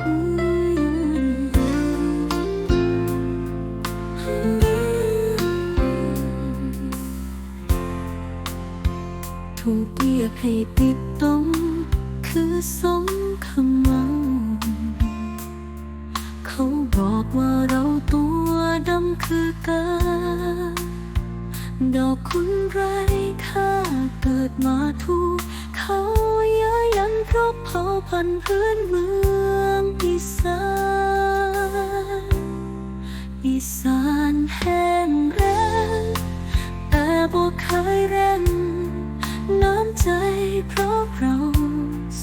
ถูกเรียกให้ติดตรงคือสมคำเมาเขาบอกว่าเราตัวดำคือกันดอกคุณไรค่าเกิดมาถูกเขา ยันเผ่าพันธุ์พื้นเมืองอีสานอีสานแห้งแรงแต่บ่เคยเร่งน้ำใจเพราะเรา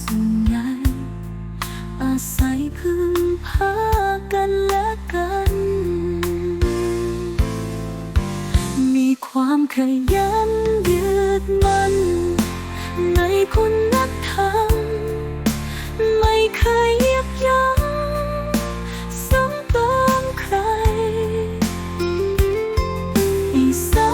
ส่วนใหญ่อาศัยพึ่งพากันและกัน มีความขยันยืดมันในคุณ อี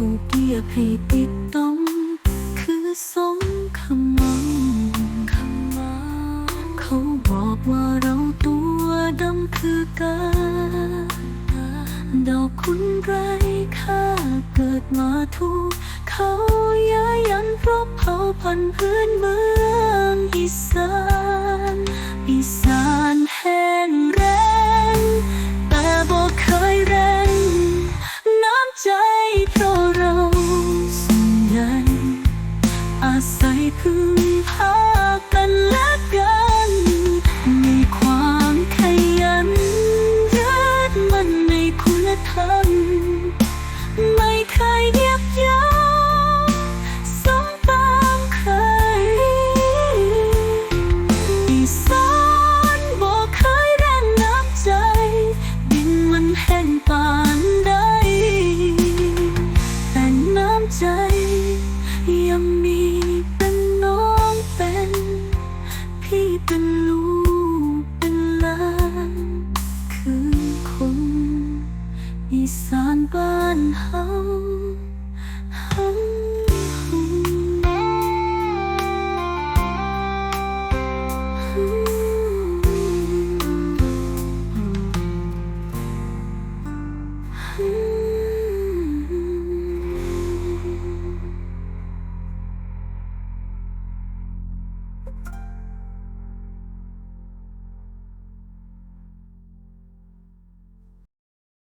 ถูกเรียกให้ติดต้อง คือสมคำมาคำเมาเขาบอกว่าเราตัวดำคือกันดอกคุณไรค่าเกิดมาถูก เขาย้ายยันเพราะเผ่าพันธุ์พื้นเมืองอีสาน เป็นลูกเป็นหลานคือคนอีสานบ้านเฮา